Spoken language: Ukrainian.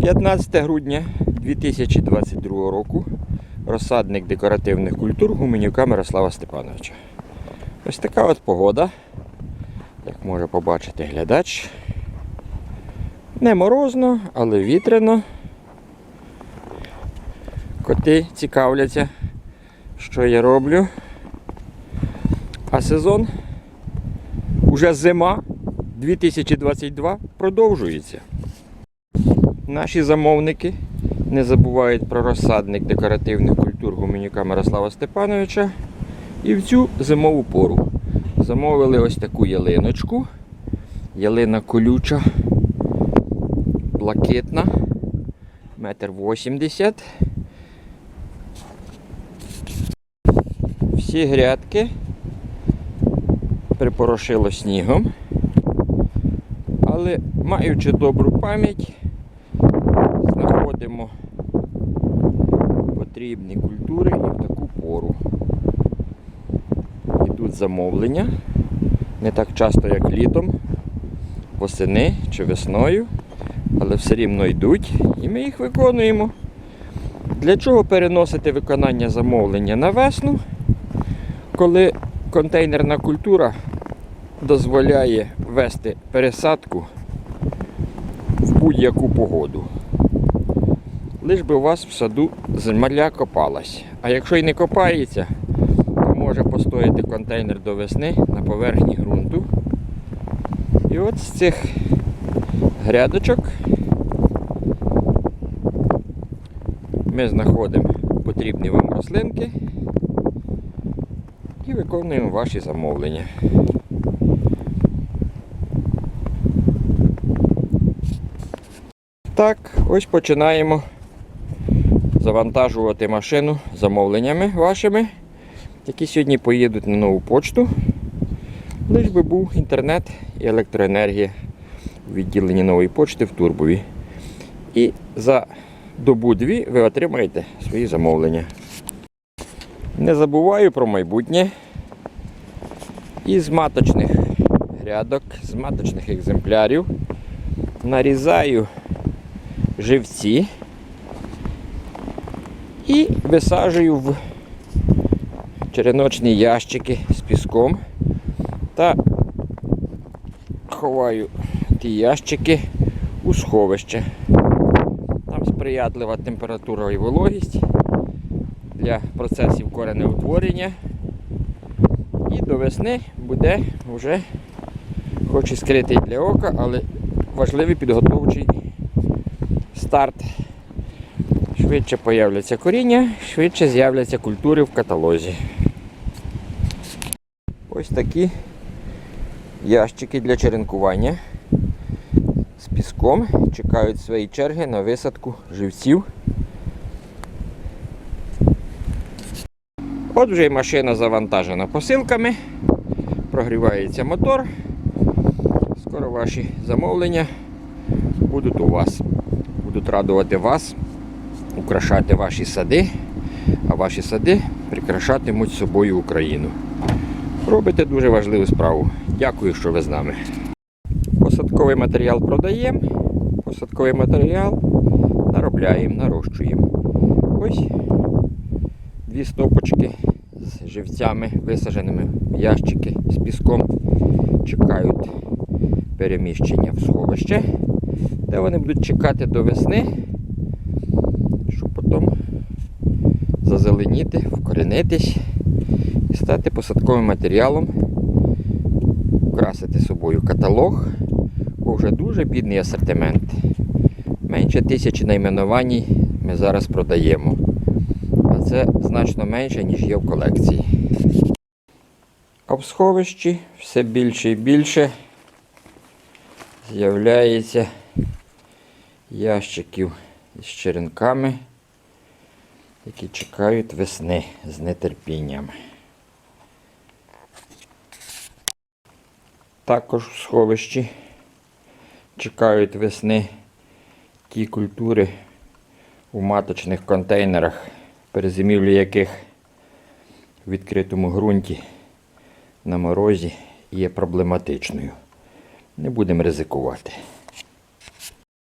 15 грудня 2022 року. Розсадник декоративних культур Гуменюка Мирослава Степановича. Ось така от погода, як може побачити глядач. Не морозно, але вітряно. Коти цікавляться, що я роблю. А сезон уже зима 2022 продовжується. Наші замовники не забувають про розсадник декоративних культур гуменюка Мирослава Степановича. І в цю зимову пору замовили ось таку ялиночку. Ялина колюча, блакитна, метр вісімдесят. Всі грядки припорошило снігом. Але маючи добру пам'ять, знаходимо потрібні культури і в таку пору. Йдуть замовлення не так часто, як літом, восени чи весною, але все рівно йдуть і ми їх виконуємо. Для чого переносити виконання замовлення на весну, коли контейнерна культура дозволяє вести пересадку в будь-яку погоду. Лиш би у вас в саду земля копалась. А якщо і не копається, то може постояти контейнер до весни на поверхні ґрунту. І от з цих грядочок ми знаходимо потрібні вам рослинки і виконуємо ваші замовлення. Так, ось починаємо завантажувати машину замовленнями вашими, які сьогодні поїдуть на нову почту. Лиш би був інтернет і електроенергія у відділенні нової почти в Турбові. І за добу-дві ви отримаєте свої замовлення. Не забуваю про майбутнє. Із маточних грядок, з маточних екземплярів нарізаю живці і висаджую в череночні ящики з піском та ховаю ті ящики у сховище. Там сприятлива температура і вологість для процесів коренеутворення. І до весни буде вже, хоч і скритий для ока, але важливий підготовчий старт. Швидше появляться коріння, швидше з'являться культури в каталозі. Ось такі ящики для черенкування з піском чекають своєї черги на висадку живців. От вже і машина завантажена посилками, прогрівається мотор. Скоро ваші замовлення будуть у вас. Будуть радувати вас, украшати ваші сади, а ваші сади прикрашатимуть собою Україну. Робите дуже важливу справу. Дякую, що ви з нами. Посадковий матеріал продаємо, посадковий матеріал наробляємо, нарощуємо. Ось дві стопочки з живцями, висадженими в ящики з піском, чекають переміщення в сховище, де вони будуть чекати до весни, щоб зазеленіти, вкоренитись і стати посадковим матеріалом, украсити собою каталог, бо вже дуже бідний асортимент. Менше тисячі найменувань ми зараз продаємо. А це значно менше, ніж є в колекції. А в сховищі все більше і більше з'являється ящиків із черенками, які чекають весни з нетерпінням. Також в сховищі чекають весни ті культури у маточних контейнерах, перезимівлі яких в відкритому ґрунті на морозі є проблематичною. Не будемо ризикувати.